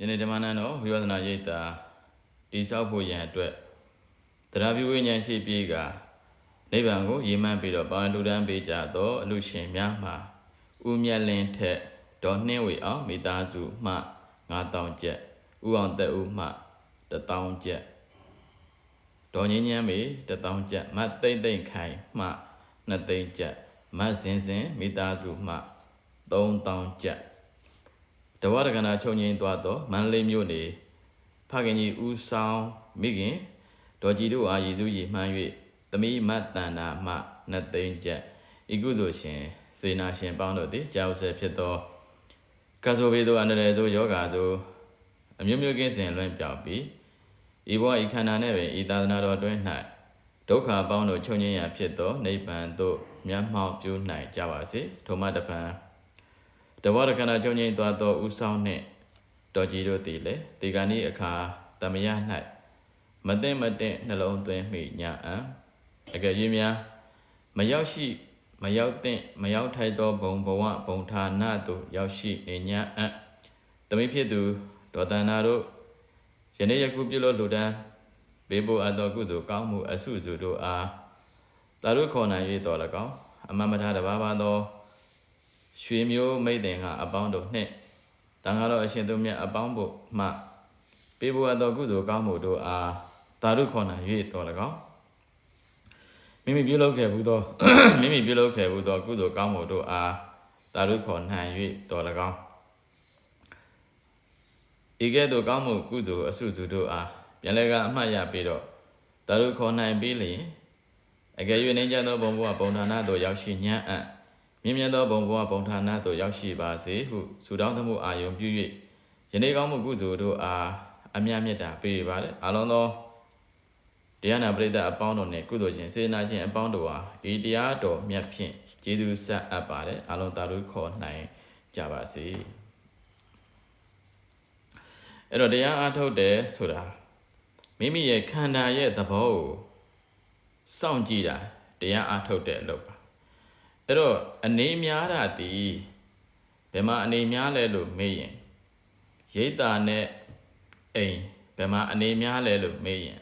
ယနေ့ဓမ္မနံတော်ဝိပဿနာရိပ်တာတိဆောက်ဖို့ရန်အတွက်တရားပြုဝိညာဉ်ရှိပြေကနိဗ္ဗာန်ကိုရည်မှန်းပြီးတော့ပါဝင်လူတန်းပေးကြသောအလူရှင်များမှာဥမြတ်လင်းထက်ဒေါ်နှင်းဝေအောင်မိသားစုမှ9000ကျပ်ဥအောင်သက်ဦးမှ1000ကျပ်ဒေါ်ငင်းညမ်းမေ1000ကျပ်မတ်သိမ့်သိမ့်ခိုင်မှ2သိန်းကျပ်မတ်စင်စင်မိသားစုမှ3000ကျပ် တဝရကနာချုပ်ငိမ့်သွားသောမန္တလေးမြို့နေဖခင်ကြီးဦးဆောင်မိခင်ဒေါ်ကြည်တို့အားရည်သူရည်မှန်း၍သမီးမတ်တန္တာမှနှစ်သိန်းကျပ်ဤကုသိုလ်ရှင်စေနာရှင်ပေါင်းတို့သည်ကြောက်ဆဲဖြစ်သောကသောဘေသောအန္တရာယ်သောယောဂါသောအမျိုးမျိုးကင်းစင်လွင့်ပြောက်ပြီးဤဘဝဤခန္ဓာနှင့်ပင်ဤသာသနာတော်အတွင်း၌ဒုက္ခပေါင်းတို့ချုပ်ငြိမ်းရာဖြစ်သောနိဗ္ဗာန်သို့မျက်မှောက်ပြုနိုင်ကြပါစေထိုမှတပံ တဘောရကနာကျုံငိမ့်သွားသောဥဆောင်နှင့်တော်ကြီးတို့သည်လည်းဒီကနေ့အခါတမယ၌မသိမတဲ့နှလုံးသွင်းမိညာအံအကယ်၍များမရောက်ရှိမရောက်တဲ့မရောက်ထိုက်သောဘုံဘဝဘုံဌာနသို့ရောက်ရှိနေညာအံတမိဖြစ်သူဒေါတနာတို့ယနေ့ယခုပြုလို့လူတန်းဘေးဘို့အပ်သောကုသိုလ်ကောင်းမှုအဆုစုတို့အားသာတို့ခေါ်နိုင်၍တော်၎င်းအမမထာတဘာဘာသော ရွှေမျိုးမိတ်တင်ကအပေါင်းတို့နှင့်တန်ဃာတော်အရှင်သူမြတ်အပေါင်းတို့မှပေးဘဝတော်ကုသိုလ်ကောင်းမှုတို့အားသာဓုခေါ်နိုင်၍တော်၎င်းမိမိပြုလုပ်ခဲ့ဘူးသောမိမိပြုလုပ်ခဲ့ဘူးသောကုသိုလ်ကောင်းမှုတို့အားသာဓုခေါ်နိုင်၍တော်၎င်းဤကဲ့သို့ကောင်းမှုကုသိုလ်အဆုစုတို့အားပြန်လည်းကအမှတ်ရပြီးတော့သာဓုခေါ်နိုင်ပြီးလျင်အကယ်၍နေကြသောဘုံဘဝပုံဌာနသို့ရောက်ရှိညံ့အံ့ မြင့်မြတ်သောဘုံဘဝပုံဌာနသို့ရောက်ရှိပါစေဟုဆုတောင်းသမှုအာယုံပြု၍ယနေ့ကောင်းမှုကုသိုလ်တို့အားအမြတ်မြတ်တာပေးပါလေအလုံးသောတရားနာပရိသတ်အပေါင်းတို့နှင့်ကုသိုလ်ရှင်စေနာရှင်အပေါင်းတို့အားဤတရားတော်မြတ်ဖြင့်ကျေးဇူးဆက်အပ်ပါလေအလုံးသာဓုခေါ်နိုင်ကြပါစေအဲ့တော့တရားအားထုတ်တယ်ဆိုတာမိမိရဲ့ခန္ဓာရဲ့သဘောကိုစောင့်ကြည့်တာတရားအားထုတ်တဲ့အလုပ်ပါ အဲ့တော့အနေများတာဒီဘယ်မှာအနေများလဲလို့မေးရင်ရိတ်တာနဲ့အိမ်ဘယ်မှာအနေများလဲလို့မေးရင်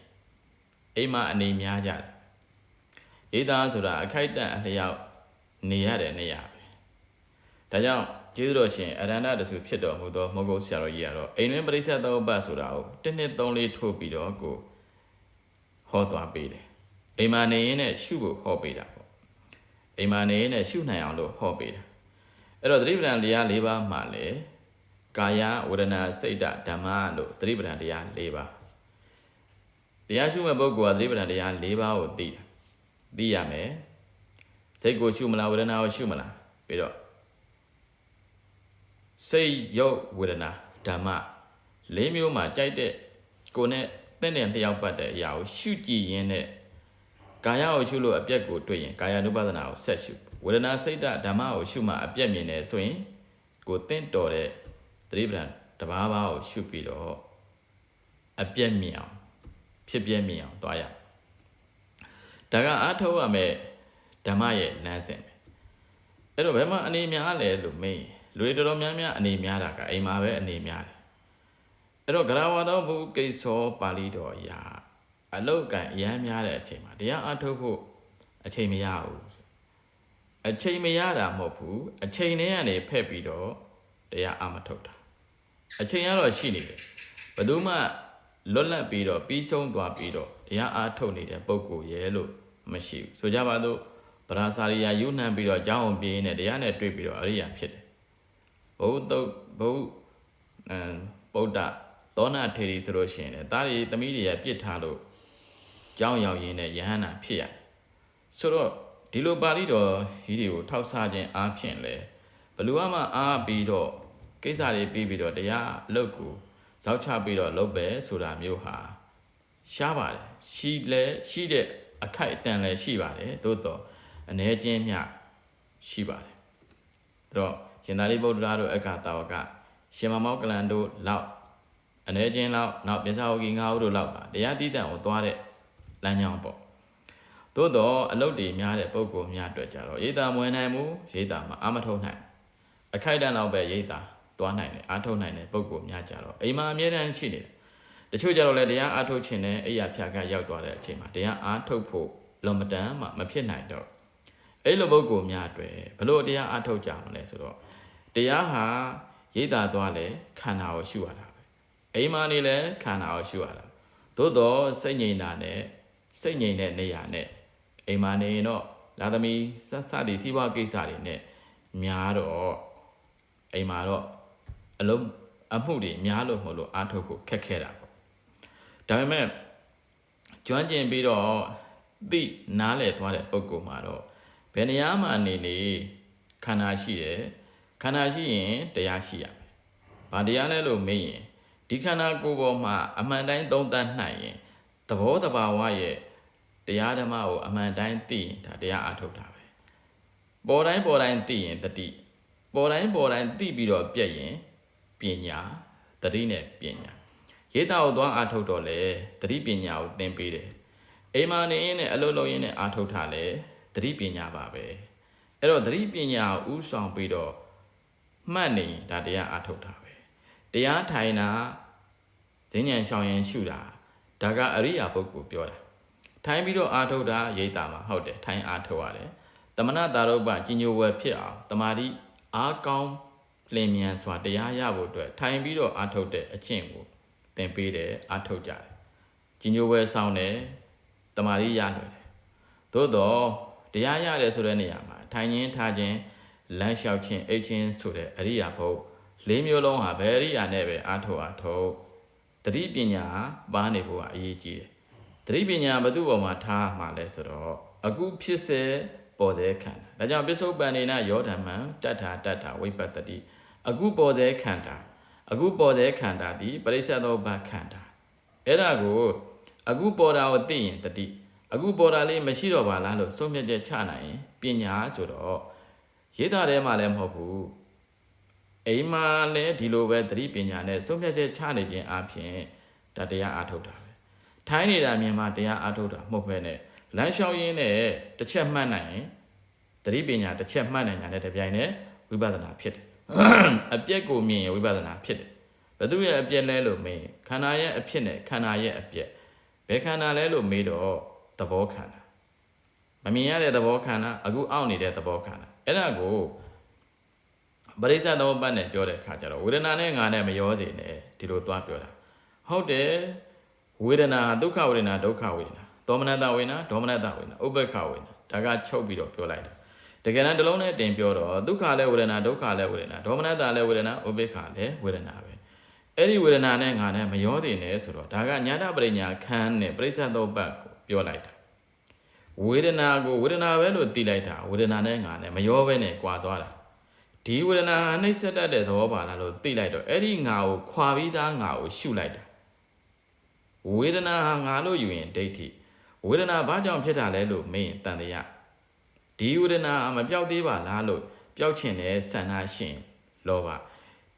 အိမ်မှာအနေများကြတယ်ရိတ်တာဆိုတာအခိုက်အတန့်အလျောက်နေရတဲ့နေရာပဲဒါကြောင့်ကျေးဇူးတော်ရှင်အရဟန္တတဆူဖြစ်တော်မူသောမဟုတ်ဆရာတော်ကြီးကတော့အိမ်တွင်ပရိစ္ဆေသောဘတ်ဆိုတာကိုတစ်နှစ်သုံးလေးထိုးပြီးတော့ကိုဟောသွားပေးတယ်အိမ်မှာနေရင်လည်းရှုဖို့ဟောပေးတာပေါ့ အိမ်မာနေနဲ့ရှုနိုင်အောင်လို့ဟောပေးတာအဲ့တော့သတိပဋ္ဌာန်တရား၄ပါးမှာလေကာယဝေဒနာစိတ်ဓဓမ္မလို့သတိပဋ္ဌာန်တရား၄ပါးတရားရှုမဲ့ပုဂ္ဂိုလ်ကသတိပဋ္ဌာန်တရား၄ပါးကိုသိတာသိရမယ်စိတ်ကိုရှုမလားဝေဒနာကိုရှုမလားပြီးတော့စိတ်ရုပ်ဝေဒနာဓမ္မ၄မျိုးမှာကြိုက်တဲ့ကိုယ်နဲ့တင့်တဲ့လျောက်ပတ်တဲ့အရာကိုရှုကြည့်ရင်းနဲ့ ကာယကိုရှုလို့အပြက်ကိုတွေ့ရင်ကာယ ानु ပါဒနာကိုဆက်ရှုဝေဒနာစိတ်ဓဓမ္မကိုရှုမှအပြက်မြင်တယ်ဆိုရင်ကိုတင့်တော်တဲ့သတိပဋ္ဌာန်တစ်ပါးပါးကိုရှုပြီးတော့အပြက်မြင်အောင်ဖြစ်ပြက်မြင်အောင်သွားရဒါကအားထုတ်ရမယ်ဓမ္မရဲ့လမ်းစဉ်ပဲအဲ့တော့ဘယ်မှာအနေများလဲလို့မေးရင်လူတွေတော်တော်များများအနေများတာကအိမ်မှာပဲအနေများတယ်အဲ့တော့ဂရဝတော်ဘုကိစ္စောပါဠိတော်အရာ အလုတ်ကန်အရမ်းများတဲ့အချိန်မှာတရားအထုတ်ဖို့အချိန်မရဘူးအချိန်မရတာမဟုတ်ဘူးအချိန်နဲ့ကနေဖက်ပြီးတော့တရားအမထုတ်တာအချိန်ကတော့ရှိနေတယ်ဘယ်သူမှလွတ်လပ်ပြီးတော့ပြီးဆုံးသွားပြီးတော့တရားအထုတ်နေတဲ့ပုံကိုရဲလို့မရှိဘူးဆိုကြပါစို့ပရာစာရိယာယူနှံပြီးတော့ကြောင်းအောင်ပြင်းနေတရားနဲ့တွေ့ပြီးတော့အရိယာဖြစ်တယ်ဘုသုတ်ဘုအမ်ဗုဒ္ဓသောနာထေရီဆိုလို့ရှိရင်လေတားရီသမီးတွေရပြစ်ထားလို့ ကြောင်းရောက်ရင်းနဲ့ယဟန္တာဖြစ်ရဆိုတော့ဒီလိုပါဠိတော်ကြီးတွေကိုထောက်ဆခြင်းအားဖြင့်လေဘလူအမအားပြီးတော့ကိစ္စတွေပြီးပြီးတော့တရားအလုပ်ကိုဇောက်ချပြီးတော့လုပ်ပဲဆိုတာမျိုးဟာရှားပါတယ်ရှိလဲရှိတဲ့အခိုက်အတန့်လည်းရှိပါတယ်သို့တော့အ ਨੇ ချင်းမြရှိပါတယ်ဒါတော့ရှင်သာရိပုတ္တရာတို့အက္ခတာဝကရှင်မမောကလန်တို့လောက်အ ਨੇ ချင်းလောက်နောက်ပြဿနာဝကီငါးဦးတို့လောက်ကတရားတည်တံ့ကိုသွားတဲ့ လမ်းကြောင်းပေါ့သို့တော့အလုတ်တွေများတဲ့ပုံကိုများအတွက်ကြတော့ရိတ်တာမဝင်နိုင်ဘူးရိတ်တာမှာအာမထုံနိုင်အခိုက်အတန့်တော့ပဲရိတ်တာသွားနိုင်တယ်အားထုတ်နိုင်တယ်ပုံကိုများကြတော့အိမ်မှာအမြဲတမ်းရှိနေတယ်တချို့ကြတော့လေတရားအားထုတ်ခြင်းနဲ့အိယာဖြာကရောက်သွားတဲ့အချိန်မှာတရားအားထုတ်ဖို့လွန်မတန်မှမဖြစ်နိုင်တော့အဲ့လိုပုံကိုများအတွေ့ဘလို့တရားအားထုတ်ကြမလဲဆိုတော့တရားဟာရိတ်တာသွားလဲခန္ဓာကိုရှုရတာပဲအိမ်မှာနေလဲခန္ဓာကိုရှုရတာသို့တော့စိတ်ငြိမ်တာနဲ့ စိတ်ငြိမ်တဲ့နေရာနဲ့အိမ်မှာနေရင်တော့သာသမီစစသည်စီးပွားကိစ္စတွေနဲ့များတော့အိမ်မှာတော့အလုံးအမှုတွေများလို့မလို့အားထုတ်ဖို့ခက်ခဲတာပေါ့ဒါပေမဲ့ကျွမ်းကျင်ပြီးတော့သိနားလည်သွားတဲ့ပုံကောမှာတော့ဘယ်နေရာမှာနေနေခန္ဓာရှိတယ်ခန္ဓာရှိရင်တရားရှိရမယ်။ဘာတရားလဲလို့မေးရင်ဒီခန္ဓာကိုယ်ပေါ်မှာအမှန်တိုင်းသုံးသပ်နိုင်ရင်သဘောတဘာဝရဲ့ တရားဓမ္မကိုအမှန်တိုင်းသိရင်ဒါတရားအထုတ်တာပဲပေါ်တိုင်းပေါ်တိုင်းသိရင်တတိပေါ်တိုင်းပေါ်တိုင်းသိပြီးတော့ပြည့်ရင်ပညာတတိနဲ့ပညာရေးတာကိုသွားအထုတ်တော့လေတတိပညာကိုသင်ပေးတယ်အိမ်မာနေရင်နဲ့အလုပ်လုပ်ရင်းနဲ့အထုတ်တာလေတတိပညာပါပဲအဲ့တော့တတိပညာကိုဥဆောင်ပြီးတော့မှတ်နေရင်ဒါတရားအထုတ်တာပဲတရားထိုင်တာဈဉ္ဉံရှောင်ရင်ရှုတာဒါကအရိယာပုဂ္ဂိုလ်ပြောတာ ထိုင်းပြီးတော့အာထုတ်တာရိတ်တာမှာဟုတ်တယ်ထိုင်းအာထုတ်ရတယ်တမနာတာရုပ္ပကြီးညိုဝယ်ဖြစ်အောင်တမာတိအားကောင်းလင်မြန်စွာတရားရဖို့အတွက်ထိုင်ပြီးတော့အာထုတ်တဲ့အကျင့်ကိုသင်ပေးတယ်အာထုတ်ကြတယ်ကြီးညိုဝယ်ဆောင်တယ်တမာတိရလွယ်တယ်သို့တော့တရားရတယ်ဆိုတဲ့နေရာမှာထိုင်ခြင်းထားခြင်းလမ်းလျှောက်ခြင်းအိတ်ခြင်းဆိုတဲ့အရိယာဘုတ်လေးမျိုးလုံးဟာဘယ်အရိယာနဲ့ပဲအာထုတ်အာထုတ်တတိပညာပါနေဖို့ကအရေးကြီးတယ် သတိပညာဘသူ့ပေါ်မှာထားမှာလဲဆိုတော့အခုဖြစ်စေပေါ်တဲ့ခန္ဓာဒါကြောင့်ပစ္စုပန်နေနာယောဓမ္မံတတ္ထာတတ္ထာဝိပတ္တိအခုပေါ်တဲ့ခန္ဓာအခုပေါ်တဲ့ခန္ဓာဒီပရိစ္ဆေသောဘခန္ဓာအဲ့ဒါကိုအခုပေါ်တာကိုသိရင်တတိအခုပေါ်တာလေးမရှိတော့ပါလားလို့ဆုံးဖြတ်ချက်ချနိုင်ရင်ပညာဆိုတော့ရေးတာထဲမှာလည်းမဟုတ်ဘူးအိမ်မှာလည်းဒီလိုပဲသတိပညာနဲ့ဆုံးဖြတ်ချက်ချနေခြင်းအပြင်ဒါတရားအားထုတ်တာပဲ ထိုင်းနေတာမြန်မာတရားအားထုတ်တာမဟုတ်ပဲနဲ့လမ်းလျှောက်ရင်းနဲ့တစ်ချက်မှတ်နိုင်ရင်သတိပညာတစ်ချက်မှတ်နိုင်တာနဲ့တပြိုင်နက်ဝိပဿနာဖြစ်တယ်အပြက်ကိုမြင်ရင်ဝိပဿနာဖြစ်တယ်ဘသူရဲ့အပြက်လဲလို့မေးရင်ခန္ဓာရဲ့အဖြစ်နဲ့ခန္ဓာရဲ့အပြက်ဘယ်ခန္ဓာလဲလို့မေးတော့သဘောခန္ဓာမမြင်ရတဲ့သဘောခန္ဓာအခုအောင့်နေတဲ့သဘောခန္ဓာအဲ့ဒါကိုပရိစ္ဆသမုပ္ပါဒ်နဲ့ပြောတဲ့အခါကျတော့ဝေဒနာနဲ့ငါနဲ့မရောစေနဲ့ဒီလိုသွားပြောတာဟုတ်တယ် ဝေဒနာဟာဒုက္ခဝေဒနာဒုက္ခဝေဒနာဒေါမနတဝေဒနာဒေါမနတဝေဒနာဥပ္ပခဝေဒနာဒါကချုပ်ပြီးတော့ပြောလိုက်တာတကယ်တမ်းတစ်လုံးနဲ့တင်ပြောတော့ဒုက္ခလည်းဝေဒနာဒုက္ခလည်းဝေဒနာဒေါမနတလည်းဝေဒနာဥပ္ပခလည်းဝေဒနာပဲအဲ့ဒီဝေဒနာနဲ့ငါနဲ့မရောတည်နေဆိုတော့ဒါကညာတပရိညာခန်းနဲ့ပရိစ္ဆသောပတ်ကိုပြောလိုက်တာဝေဒနာကိုဝေဒနာပဲလို့သိလိုက်တာဝေဒနာနဲ့ငါနဲ့မရောပဲနဲ့ကြွာသွားတာဒီဝေဒနာဟာနှိမ့်ဆက်တတ်တဲ့သဘောပါလားလို့သိလိုက်တော့အဲ့ဒီငါကိုခွာပြီးသားငါကိုရှုလိုက်တာ ဝေဒနာဟာငါလို့ယူရင်ဒိဋ္ဌိဝေဒနာဘာကြောင့်ဖြစ်တာလဲလို့မေးရင်တန်တရားဒီဝေဒနာမပြောက်သေးပါလားလို့ပျောက်ချင်တဲ့ဆန္ဒရှင်လောဘ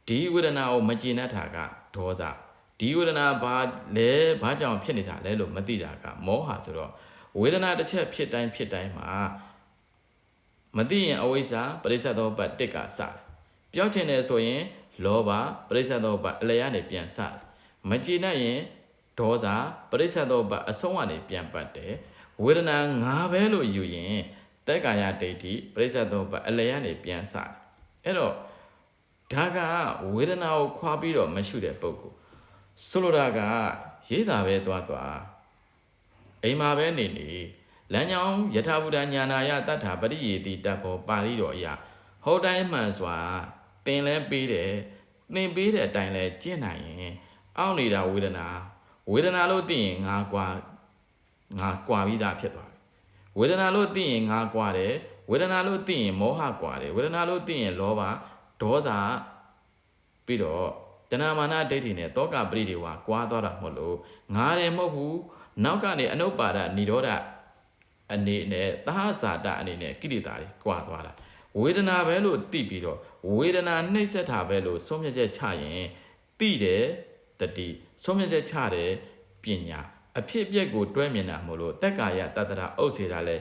ဒီဝေဒနာကိုမကျေနပ်တာကဒေါသဒီဝေဒနာဘာလဲဘာကြောင့်ဖြစ်နေတာလဲလို့မသိတာကမောဟဆိုတော့ဝေဒနာတစ်ချက်ဖြစ်တိုင်းဖြစ်တိုင်းမှာမသိရင်အဝိဇ္ဇာပရိစ္ဆေသောပတ်တစ်ကစတယ်ပျောက်ချင်တယ်ဆိုရင်လောဘပရိစ္ဆေသောပတ်အလျားနေပြန်စတယ်မကျေနပ်ရင် ဒေါသပရိစ္ဆေသောဘအဆုံးကနေပြန်ပတ်တယ်ဝေဒနာငါပဲလို့ယူရင်တက်ကာယဒိဋ္ဌိပရိစ္ဆေသောဘအလျက်နေပြန်စတယ်အဲ့တော့ဒါကဝေဒနာကိုခွာပြီးတော့မရှုတဲ့ပုဂ္ဂိုလ်ဆိုလိုတာကရေးတာပဲသွားသွားအိမ်မှာပဲနေနေလမ်းကြောင်းယထာဘုဒ္ဓညာနာယတတ္ထာပရိယေတိတတ်ဖို့ပါဠိတော်အရာဟုတ်တိုင်းမှန်စွာသင်လဲပေးတယ်သင်ပေးတဲ့အတိုင်းလဲကျင့်နိုင်ရင် အောင့်နေတာဝေဒနာ ဝေဒနာလို့သိရင်ငါကွာငါကွာပြီးသားဖြစ်သွားပြီဝေဒနာလို့သိရင်ငါကွာတယ်ဝေဒနာလို့သိရင်မောဟကွာတယ်ဝေဒနာလို့သိရင်လောဘဒေါသပြီးတော့တဏမာနဒိဋ္ဌိနဲ့တောကပရိဒေဝကွာသွားတာမဟုတ်လို့ငါတယ်မဟုတ်ဘူးနောက်ကနေအနုပ္ပါဒនិရောဓအနေနဲ့သဟဇာတအနေနဲ့ကိလေသာတွေကွာသွားတာဝေဒနာပဲလို့သိပြီးတော့ဝေဒနာနှိမ့်ဆက်တာပဲလို့ဆုံးဖြတ်ချက်ချရင်သိတယ် တတိဆုံးဖြတ်ချက်ချတယ်ပညာအဖြစ်အပျက်ကိုတွဲမြင်တာမို့လို့တက်ကာယတတ္တရာအုပ်စေတာလဲ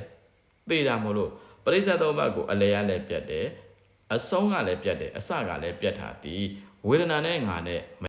သိတာမို့လို့ပရိစ္ဆေသောဘကိုအလဲရလဲပြတ်တယ်အဆုံးကလည်းပြတ်တယ်အစကလည်းပြတ်တာဒီဝေဒနာနဲ့ငါနဲ့မ